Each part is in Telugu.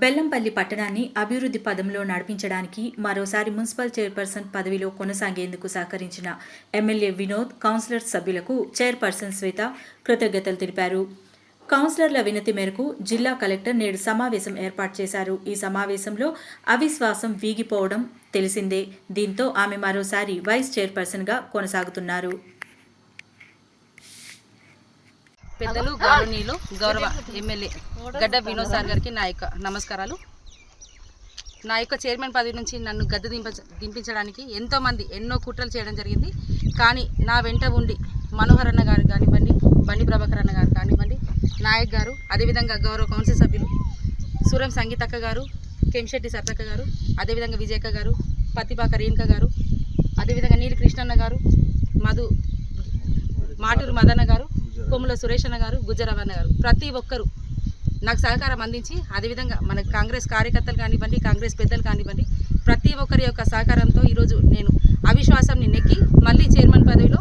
బెల్లంపల్లి పట్టణాన్ని అభివృద్ధి పదంలో నడిపించడానికి మరోసారి మున్సిపల్ చైర్పర్సన్ పదవిలో కొనసాగేందుకు సహకరించిన ఎమ్మెల్యే వినోద్ కౌన్సిలర్ సభ్యులకు చైర్పర్సన్ శ్వేత కృతజ్ఞతలు తెలిపారు. కౌన్సిలర్ల వినతి మేరకు జిల్లా కలెక్టర్ నేడు సమావేశం ఏర్పాటు చేశారు. ఈ సమావేశంలో అవిశ్వాసం వీగిపోవడం తెలిసిందే. దీంతో ఆమె మరోసారి వైస్ చైర్పర్సన్గా కొనసాగుతున్నారు. పెద్దలు గౌరవనీయులు గౌరవ ఎమ్మెల్యే గడ్డ వినోద్ సార్ గారికి నా యొక్క నమస్కారాలు. నా యొక్క చైర్మన్ పదవి నుంచి నన్ను గద్దె దింప దింపించడానికి ఎంతోమంది ఎన్నో కుట్రలు చేయడం జరిగింది. కానీ నా వెంట ఉండి మనోహర్ అన్న గారు కానివ్వండి బండి ప్రభాకర్ అన్న గారు కానివ్వండి నాయక్ గారు అదేవిధంగా గౌరవ కౌన్సిల్ సభ్యులు సూరం సంగీతక్క గారు కెంశెట్టి సత్తక్క గారు అదేవిధంగా విజయక్క గారు పత్తిపాక రేణుక గారు అదేవిధంగా నీలి కృష్ణన్న గారు మధు మాటూరు మదన్న గారు కొమ్ముల సురేష్ అన్న గారు గుజ్జరావన్న గారు ప్రతి ఒక్కరు నాకు సహకారం అందించి అదేవిధంగా మన కాంగ్రెస్ కార్యకర్తలు కానివ్వండి కాంగ్రెస్ పెద్దలు కానివ్వండి ప్రతి ఒక్కరి యొక్క సహకారంతో ఈరోజు నేను అవిశ్వాసాన్ని నెక్కి మళ్ళీ చైర్మన్ పదవిలో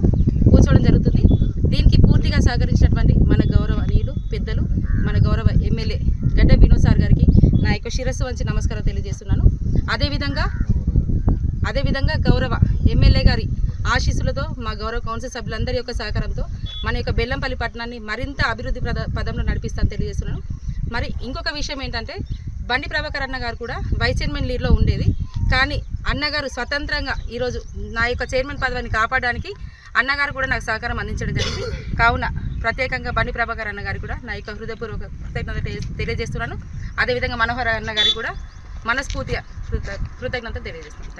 కూర్చోవడం జరుగుతుంది. దీనికి పూర్తిగా సహకరించినటువంటి మన గౌరవనీయులు పెద్దలు మన గౌరవ ఎమ్మెల్యే గడ్డ వినోద్ సార్ గారికి నా యొక్క శిరస్సు వంచి నమస్కారం తెలియజేస్తున్నాను. అదేవిధంగా అదేవిధంగా గౌరవ ఎమ్మెల్యే గారి ఆశీస్సులతో మా గౌరవ కౌన్సిల్ సభ్యులందరి యొక్క సహకారంతో మన యొక్క బెల్లంపల్లి పట్టణాన్ని మరింత అభివృద్ధి ప్రద పదంలో నడిపిస్తాను తెలియజేస్తున్నాను. మరి ఇంకొక విషయం ఏంటంటే బండి ప్రభాకర్ అన్న గారు కూడా వైస్ చైర్మన్ లీడ్లో ఉండేది. కానీ అన్నగారు స్వతంత్రంగా ఈరోజు నా యొక్క చైర్మన్ పదవిని కాపాడడానికి అన్నగారు కూడా నాకు సహకారం అందించడం జరిగింది. కావున ప్రత్యేకంగా బండి ప్రభాకర్ అన్న గారికి కూడా నా యొక్క హృదయపూర్వక కృతజ్ఞత తెలియజేస్తున్నాను. అదేవిధంగా మనోహర్ అన్న గారికి కూడా మనస్ఫూర్తిగా కృత కృతజ్ఞత తెలియజేస్తున్నాను.